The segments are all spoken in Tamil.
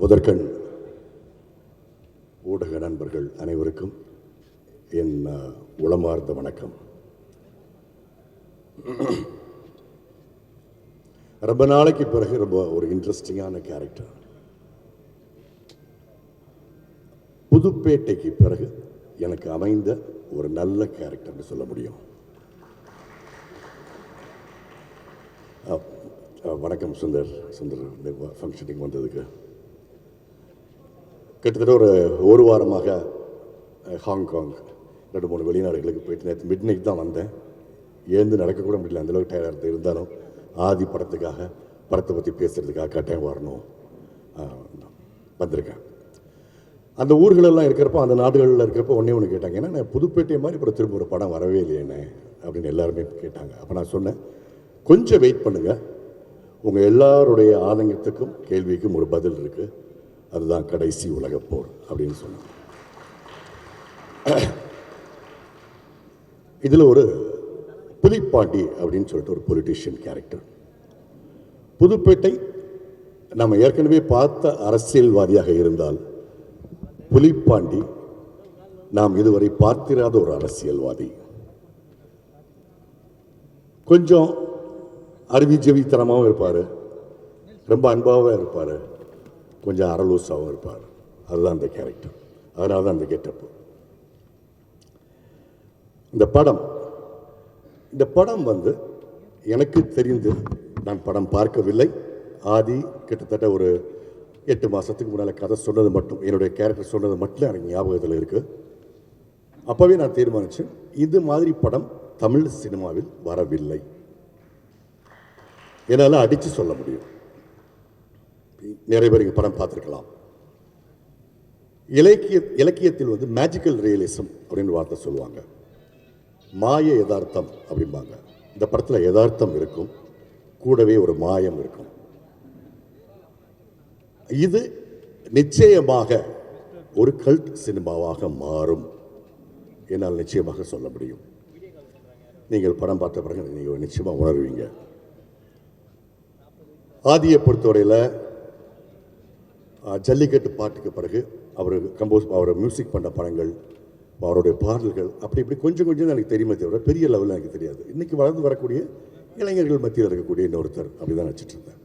முதற்கண் ஊடக நண்பர்கள் அனைவருக்கும் என் உளமார்ந்த வணக்கம். ரொம்ப நாளைக்கு பிறகு ரொம்ப ஒரு இன்ட்ரெஸ்டிங்கான கேரக்டர் புதுப்பேட்டைக்கு பிறகு எனக்கு அமைந்த ஒரு நல்ல கேரக்டர்னு சொல்ல முடியும். வணக்கம் சுந்தர். சுந்தர் ஃபங்க்ஷனுக்கு வந்ததுக்கு. கிட்டத்தட்ட ஒரு ஒரு வாரமாக ஹாங்காங் ரெண்டு மூணு வெளிநாடுகளுக்கு போயிட்டு நேற்று மிட் நைட் தான் வந்தேன். ஏந்து நடக்கக்கூட முடியல அந்தளவுக்கு டயர்டாக இருந்தாலும் ஆதி படத்துக்காக படத்தை பற்றி பேசுகிறதுக்காக கட்டாயம் வரணும். வந்திருக்கேன். அந்த ஊர்களெல்லாம் இருக்கிறப்போ அந்த நாடுகளில் இருக்கிறப்போ ஒன்றே ஒன்று கேட்டாங்க. ஏன்னா நான் புதுப்பேட்டை மாதிரி இப்போ திரும்ப ஒரு படம் வரவே இல்லையேண்ணே அப்படின்னு எல்லாருமே கேட்டாங்க. அப்போ நான் சொன்னேன் கொஞ்சம் வெயிட் பண்ணுங்கள் உங்கள் எல்லாருடைய ஆதங்கத்துக்கும் கேள்விக்கும் ஒரு பதில் இருக்குது அதுதான் கடைசி உலகப்போர் அப்படின்னு சொன்னாங்க. இதில் ஒரு புலிப்பாண்டி அப்படின்னு சொல்லிட்டு ஒரு பொலிட்டிஷியன் கேரக்டர் புதுப்பேட்டை நம்ம ஏற்கனவே பார்த்த அரசியல்வாதியாக இருந்தால் புலிப்பாண்டி நாம் இதுவரை பார்த்திராத ஒரு அரசியல்வாதி. கொஞ்சம் அறிவிஜவித்தனமாகவும் இருப்பார். ரொம்ப அன்பாகவும் இருப்பார். கொஞ்சம் அரலூசாகவும் இருப்பார். அதுதான் அந்த கேரக்டர் அதனால தான் அந்த கெட்டப்பு இந்த படம் இந்த படம் வந்து எனக்கு தெரிந்து நான் படம் பார்க்கவில்லை. ஆதி கிட்டத்தட்ட ஒரு எட்டு மாதத்துக்கு முன்னால் கதை சொன்னது மட்டும் என்னுடைய கேரக்டர் சொன்னது மட்டும் எனக்கு ஞாபகத்தில் இருக்குது அப்போவே நான் தீர்மானித்தேன் இது மாதிரி படம் தமிழ் சினிமாவில் வரவில்லை. என்னால் அடித்து சொல்ல முடியும். நிறைய பேர் படம் பார்த்துருக்கலாம். இலக்கிய இலக்கியத்தில் வந்து மேஜிக்கல் ரியலிசம் அப்படின்னு வார்த்தை சொல்லுவாங்க. மாய யதார்த்தம் அப்படிம்பாங்க. இந்த படத்தில் யதார்த்தம் இருக்கும். கூடவே ஒரு மாயம் இருக்கும். இது நிச்சயமாக ஒரு கல்ட் சினிமாவாக மாறும். என்னால் நிச்சயமாக சொல்ல முடியும். நீங்கள் படம் பார்த்த பிறகு நீங்கள் நிச்சயமாக உணர்வீங்க. ஆதியை பொறுத்தவரையில் ஜல்லிக்கட்டு பாட்டுக்கு பிறகு அவர் கம்போஸ் அவர் மியூசிக் பண்ண படங்கள் அவருடைய பாடல்கள் அப்படி இப்படி கொஞ்சம் கொஞ்சம் தான் எனக்கு தெரியுமே தவிர பெரிய லெவலில் எனக்கு தெரியாது. இன்றைக்கி வளர்ந்து வரக்கூடிய இளைஞர்கள் மத்தியில் இருக்கக்கூடிய இன்னொருத்தர் அப்படி தான் நினச்சிட்டு இருந்தேன்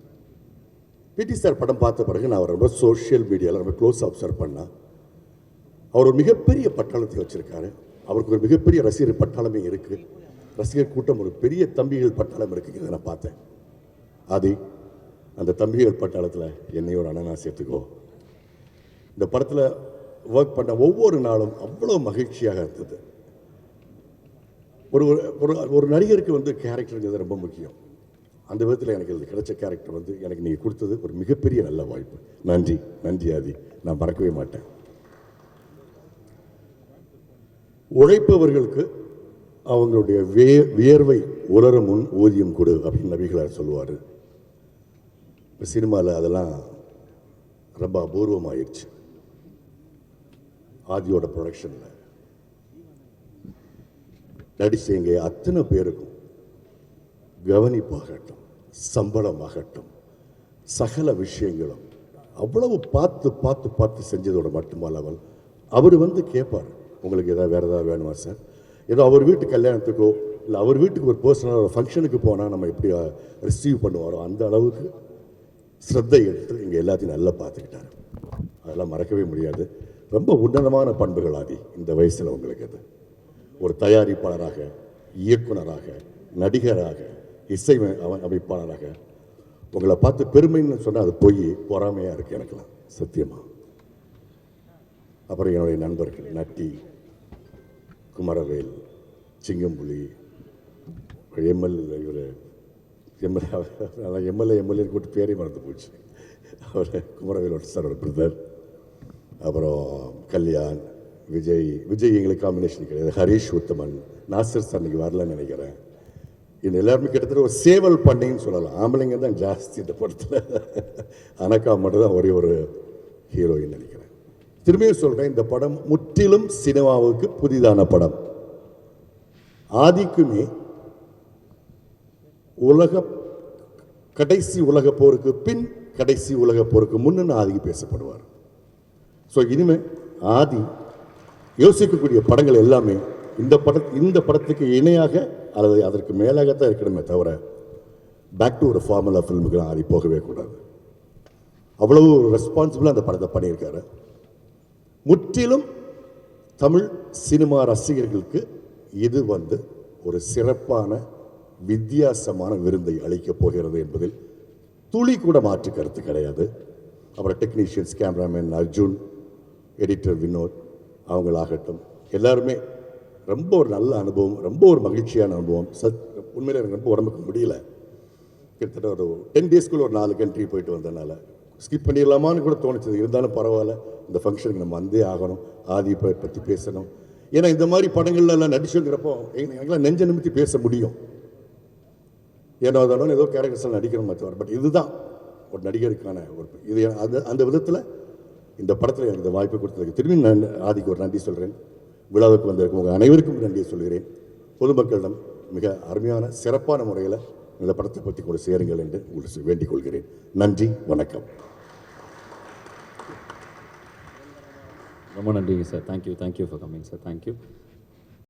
பிடி சார் படம் பார்த்த பிறகு நான் ரொம்ப சோஷியல் மீடியாவில் ரொம்ப க்ளோஸ் அப்சர்வ் பண்ணேன். அவர் ஒரு மிகப்பெரிய பட்டாளத்தை வச்சிருக்காரு. அவருக்கு ஒரு மிகப்பெரிய ரசிகர் பட்டாளமே இருக்குது ரசிகர் கூட்டம் ஒரு பெரிய தம்பிகள் பட்டாளம் இருக்குங்கிறத நான் பார்த்தேன். அது அந்த தம்பிகள் பட்டாளத்தில் என்னையும் ஒரு அண்ணனா சேர்த்துக்கோ. இந்த படத்தில் ஒர்க் பண்ண ஒவ்வொரு நாளும் அவ்வளோ மகிழ்ச்சியாக இருந்தது. ஒரு ஒரு ஒரு நடிகருக்கு வந்து கேரக்டருங்கிறது ரொம்ப முக்கியம். அந்த விதத்தில் எனக்கு இது கிடைச்ச கேரக்டர் வந்து எனக்கு நீங்கள் கொடுத்தது ஒரு மிகப்பெரிய நல்ல வாய்ப்பு. நன்றி நன்றி ஆதி. நான் மறக்கவே மாட்டேன். உழைப்பவர்களுக்கு அவங்களுடைய வே வியர்வை உலர முன் ஊதியம் கொடு அப்படின்னு நபிகளார் சொல்லுவார். இப்போ சினிமாவில் அதெல்லாம் ரொம்ப அபூர்வமாயிடுச்சு. ஆதியோட ப்ரொடக்ஷனில் நடிச்சவங்க அத்தனை பேருக்கும் கவனிப்பாகட்டும் சம்பளமாகட்டும் சகல விஷயங்களும் அவ்வளவு பார்த்து பார்த்து பார்த்து செஞ்சதோட மட்டுமல்லாமல் அவர் வந்து கேட்பார் உங்களுக்கு ஏதாவது வேறு ஏதாவது வேணுமா சார்? ஏதோ அவர் வீட்டு கல்யாணத்துக்கோ இல்லை அவர் வீட்டுக்கு ஒரு பர்சனல் ஒரு ஃபங்க்ஷனுக்கு போனால் நம்ம எப்படி ரிசீவ் பண்ணுவாரோ அந்த அளவுக்கு ஸ்ரத்தை எடுத்து இங்கே எல்லாத்தையும் நல்லா பார்த்துக்கிட்டாரு. அதெல்லாம் மறக்கவே முடியாது. ரொம்ப உன்னதமான பண்புகள் ஆதி இந்த வயசில் உங்களுக்கு அது. ஒரு தயாரிப்பாளராக இயக்குனராக நடிகராக இசை அமைப்பாளராக. உங்களை பார்த்து பெருமைன்னு சொன்னால் அது போய் பொறாமையாக இருக்குது எனக்குலாம் சத்தியமா. அப்புறம் என்னுடைய நண்பர்கள் நட்டி குமரவேல் சிங்கம்புலி எம்எல் இவர் எம்எல்ஏ அதான் எம்எல்ஏ எம்எல்ஏ கூட்டு பேரே மறந்து போச்சு. அவர் குமரவேலோட சாரோட பிரதர். அப்புறம் கல்யாண் விஜய் விஜய் எங்களுக்கு காம்பினேஷன் கிடையாது. ஹரீஷ் உத்தமன் நாசர் சார் இன்னைக்கு வரலன்னு நினைக்கிறேன். இந்த எல்லாருமே கிட்டத்தட்ட ஒரு சேவல் பண்ணைன்னு சொல்லலாம். ஆம்பளைங்க தான் ஜாஸ்தி இந்த படத்தில். அனக்கா மட்டும் தான் ஒரே ஒரு ஹீரோயின் நினைக்கிறேன். திரும்பியும் சொல்கிறேன் இந்த படம் முற்றிலும் சினிமாவுக்கு புதிதான படம். ஆதிக்குமே உலக கடைசி உலக போருக்கு பின் கடைசி உலக போருக்கு முன்னு ஆதி பேசப்படுவார். ஸோ இனிமே ஆதி யோசிக்கக்கூடிய படங்கள் எல்லாமே இந்த பட இந்த படத்துக்கு இணையாக அல்லது அதற்கு மேலாகத்தான் இருக்கணுமே தவிர பேக் டு ஒரு ஃபார்முலா ஃபில்முக்கு ஆதி போகவே கூடாது. அவ்வளவு ரெஸ்பான்சிபிளாக அந்த படத்தை பண்ணியிருக்காரு. முற்றிலும் தமிழ் சினிமா ரசிகர்களுக்கு இது வந்து ஒரு சிறப்பான வித்தியாசமான விருந்தை அளிக்கப் போகிறது என்பதில் துளி கூட மாற்று கருத்து கிடையாது. அப்புறம் technicians cameraman Arjun editor Vinoth அவங்களாகட்டும். எல்லாருமே ரொம்ப ஒரு நல்ல அனுபவம் ரொம்ப ஒரு மகிழ்ச்சியான அனுபவம். சத் உண்மையில் எனக்கு ரொம்ப உடம்புக்கு முடியல. கிட்டத்தட்ட ஒரு டென் டேஸ்க்குள்ள ஒரு நாலு கண்ட்ரி போயிட்டு வந்ததுனால ஸ்கிப் பண்ணிடலாமான்னு கூட தோணுச்சது இருந்தாலும் பரவாயில்ல. இந்த ஃபங்க்ஷனுக்கு நம்ம வந்தே ஆகணும். ஆதி பற்றி பேசணும். ஏன்னா இந்த மாதிரி படங்கள்லாம் நடிச்சுங்கிறப்போ எங்களால் நெஞ்ச நிமித்தி பேச முடியும். ஏனோ தானோ ஏதோ கேரக்டர்ஸில் நடிக்கணுமே தவிர பட் இதுதான் ஒரு நடிகருக்கான ஒரு இது அந்த அந்த விதத்தில் இந்த படத்தில் எனக்கு இந்த வாய்ப்பு கொடுத்ததுக்கு திரும்பி நான் ஆதிக்கு ஒரு நன்றி சொல்கிறேன் விழாவுக்கு வந்திருக்கும் உங்கள் அனைவருக்கும் நன்றியை சொல்கிறேன். பொதுமக்களிடம் மிக அருமையான சிறப்பான முறையில் இந்த படத்தை பற்றி கூட சேருங்கள் என்று உங்களுக்கு வேண்டிக் கொள்கிறேன். நன்றி வணக்கம். ரொம்ப நன்றிங்க sir. Thank you thank you for coming sir thank you